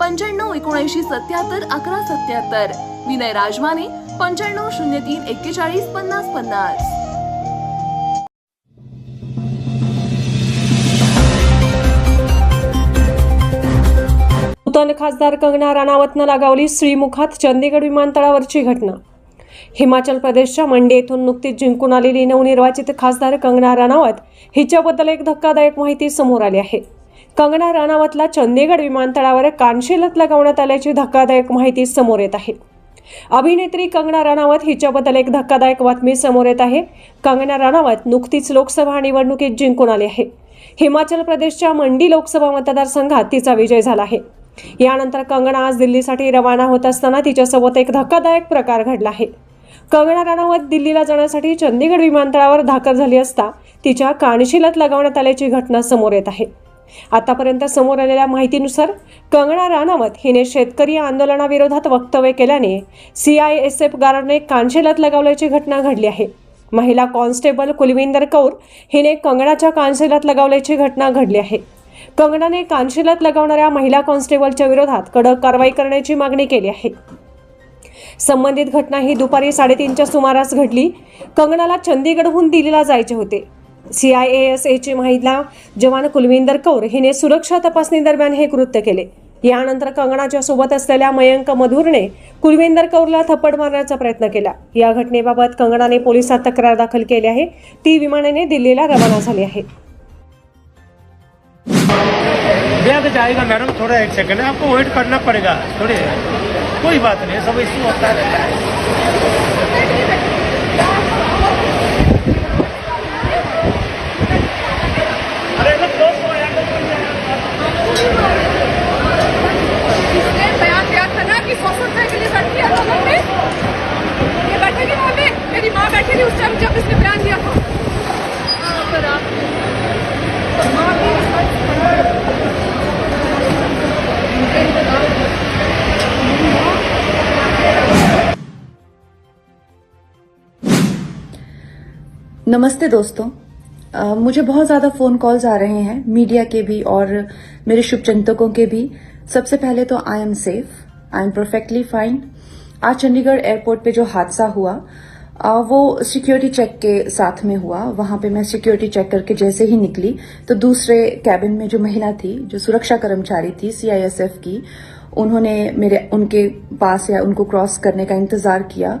पंच्याण्णव एकोणऐंशी सत्याहत्तर अकरा सत्याहत्तर. विनय राजमाने पंच्याण्णव शून्य तीन एक्केचाळीस पन्नास पन्नास. नूतन खासदार कंगना राणावतनं लगावली श्रीमुखात चंदीगड विमानतळावरची घटना. हिमाचल प्रदेशच्या मंडी येथून नुकतीच जिंकून आलेली नवनिर्वाचित खासदार कंगना राणावत हिच्याबद्दल एक धक्कादायक माहिती समोर आली आहे. कंगना राणावतला चंदीगड विमानतळावर कानशिलत लगावण्यात आल्याची धक्कादायक माहिती समोर येत आहे. अभिनेत्री कंगना राणावत हिच्याबद्दल एक धक्कादायक बातमी समोर येत आहे. कंगना राणावत नुकतीच लोकसभा निवडणुकीत जिंकून आली आहे हिमाचल प्रदेशच्या मंडी लोकसभा मतदारसंघात तिचा विजय झाला आहे. यानंतर कंगना आज दिल्लीसाठी रवाना होत असताना तिच्यासोबत एक धक्कादायक प्रकार घडला आहे. कंगना राणावत दिल्लीला जाण्यासाठी चंदीगड विमानतळावर दाखल झाली असता तिच्या कानशिलात लगावण्यात आल्याची घटना समोर येत आहे. आतापर्यंत समोर आलेल्या माहितीनुसार कंगना राणावत हिने शेतकरी आंदोलनाविरोधात वक्तव्य केल्याने सी आय एस एफ गार्डने कांशेलात लगावल्याची घटना घडली आहे. महिला कॉन्स्टेबल कुलविंदर कौर हिने कंगनाच्या कांशेलात लगावल्याची घटना घडली आहे. कंगनाने कानशिलात लगावणाऱ्या महिला कॉन्स्टेबलच्या विरोधात कडक कारवाई करण्याची मागणी केली आहे. संबंधित घटना ही दुपारी साडेतीनच्या सुमारास घडली. कंगनाला चंदीगडहून दिल्लीला जायचे होते. सी आय एस एची महिला जवान कुलविंदर कौर हिने सुरक्षा तपासणीदरम्यान हे कृत्य केले. यानंतर कंगनाच्या सोबत असलेल्या मयंक मधुरने कुलविंदर कौरला थप्पड मारण्याचा प्रयत्न केला. या घटनेबाबत कंगनाने पोलिसात तक्रार दाखल केली आहे. ती विमानाने दिल्लीला रवाना झाली आहे. जाएगा मैडम थोड़ा एक सेकंड आपको वेट करना पड़ेगा। थोड़ी कोई बात नहीं सब इशू होता है। नमस्ते दोस्तों। अ, मुझे बहुत ज़्यादा फ़ोन कॉल्स आ रहे हैं मीडिया के भी और मेरे शुभचिंतकों के भी। सबसे पहले तो I am safe I am perfectly fine आज चंडीगढ़ एयरपोर्ट पे जो हादसा हुआ अ, वो सिक्योरिटी चेक के साथ में हुआ। वहाँ पे मैं सिक्योरिटी चेक करके जैसे ही निकली तो दूसरे कैबिन में जो महिला थी जो सुरक्षा कर्मचारी थी सीआईएसएफ की उन्होंने मेरे उनके पास या उनको क्रॉस करने का इंतज़ार किया